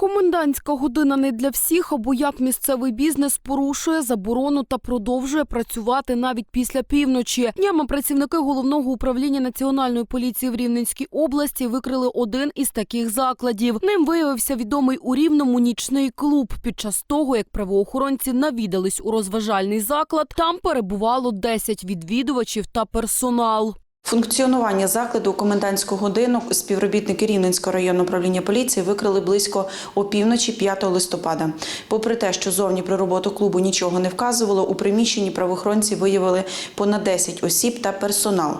Комендантська година не для всіх, або як місцевий бізнес порушує заборону та продовжує працювати навіть після півночі. Днями працівники головного управління національної поліції в Рівненській області викрили один із таких закладів. Ним виявився відомий у Рівному нічний клуб. Під час того, як правоохоронці навідались у розважальний заклад, там перебувало 10 відвідувачів та персонал. Функціонування закладу у комендантську годину співробітники Рівненського районного управління поліції викрили близько опівночі 5 листопада. Попри те, що зовні про роботу клубу нічого не вказувало, у приміщенні правоохоронці виявили понад 10 осіб та персонал.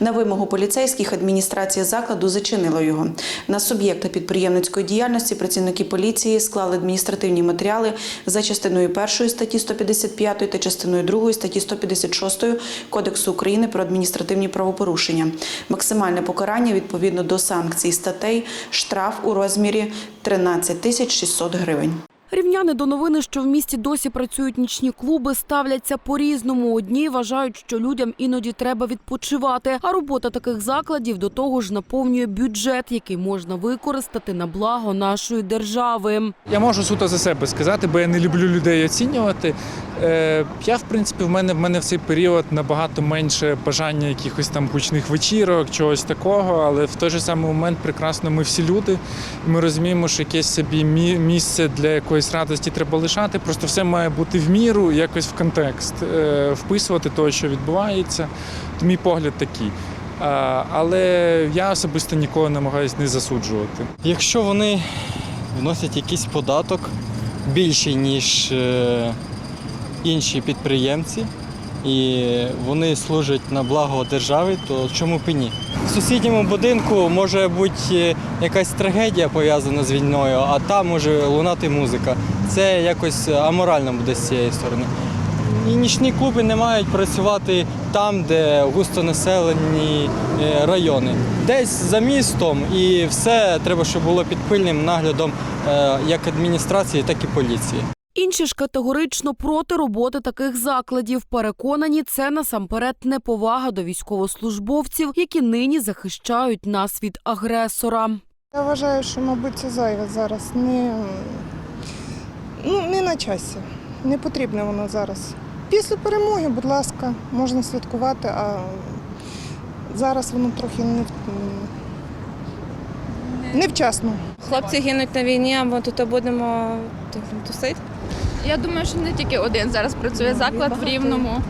На вимогу поліцейських адміністрація закладу зачинила його. На суб'єкта підприємницької діяльності працівники поліції склали адміністративні матеріали за частиною 1 статті 155 та частиною 2 статті 156 Кодексу України про адміністративні правопорушення. Максимальне покарання відповідно до санкцій статей штраф у розмірі 13 тисяч 600 гривень. Рівняни до новини, що в місті досі працюють нічні клуби, ставляться по-різному. Одні вважають, що людям іноді треба відпочивати, а робота таких закладів до того ж наповнює бюджет, який можна використати на благо нашої держави. Я можу суто за себе сказати, бо я не люблю людей оцінювати. Е, я, в принципі, в мене в мене в цей період набагато менше бажання якихось там гучних вечірок, чогось такого. Але в той же самий момент прекрасно ми всі люди. Ми розуміємо, що якесь собі мі- місце для якоїсь радості треба лишати. Просто все має бути в міру, якось в контекст, е, вписувати те, що відбувається. То мій погляд такий. Але я особисто нікого намагаюся не засуджувати. Якщо вони вносять якийсь податок більший, ніж е, інші підприємці, і вони служать на благо держави, то чому б і ні? В сусідньому будинку може бути е, якась трагедія пов'язана з війною, а там може лунати музика. Це якось аморально буде з цієї сторони. І нічні клуби не мають працювати там, де густонаселені е, райони. Десь за містом і все треба, щоб було під пильним наглядом е, як адміністрації, так і поліції. Інші ж категорично проти роботи таких закладів. Переконані, це насамперед неповага до військовослужбовців, які нині захищають нас від агресора. Я вважаю, що, мабуть, це зайве зараз. Не, ну, не на часі. Не потрібне воно зараз. Після перемоги, будь ласка, можна святкувати, а зараз воно трохи не, невчасно. Хлопці гинуть на війні, а ми тут будемо тусити. Я думаю, що не тільки один зараз працює заклад в Рівному.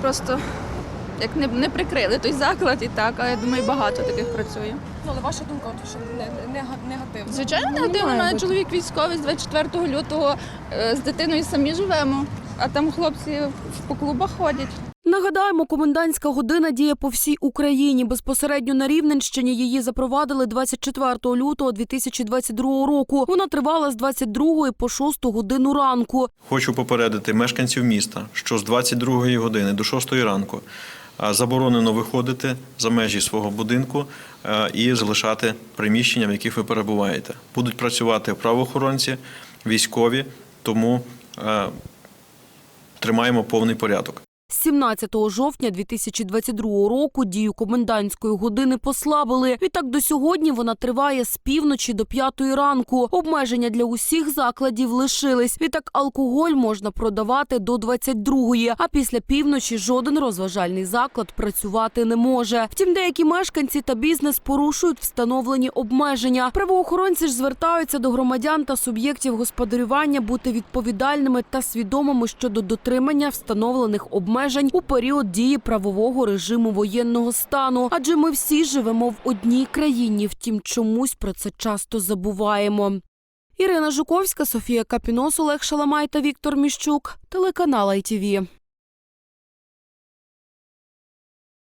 Просто як не, не прикрили той заклад і так, а я думаю, багато таких працює. Ну, але ваша думка, от, що не, не, негативно. Звичайно, негативно. У мене чоловік військовий з 24 лютого е, з дитиною самі живемо, а там хлопці по клубах ходять. Нагадаємо, комендантська година діє по всій Україні. Безпосередньо на Рівненщині її запровадили 24 лютого 2022 року. Вона тривала з 22 по 6 годину ранку. Хочу попередити мешканців міста, що з 22 години до 6 ранку заборонено виходити за межі свого будинку і залишати приміщення, в яких ви перебуваєте. Будуть працювати правоохоронці, військові, тому тримаємо повний порядок. З 17 жовтня 2022 року дію комендантської години послабили. Відтак до сьогодні вона триває з півночі до п'ятої ранку. Обмеження для усіх закладів лишились. Відтак алкоголь можна продавати до 22-ї, а після півночі жоден розважальний заклад працювати не може. Втім, деякі мешканці та бізнес порушують встановлені обмеження. Правоохоронці ж звертаються до громадян та суб'єктів господарювання бути відповідальними та свідомими щодо дотримання встановлених обмежень у період дії правового режиму воєнного стану. Адже ми всі живемо в одній країні, втім чомусь про це часто забуваємо. Ірина Жуковська, Софія Капінос, Олег Шаламай та Віктор Міщук. Телеканал ITV.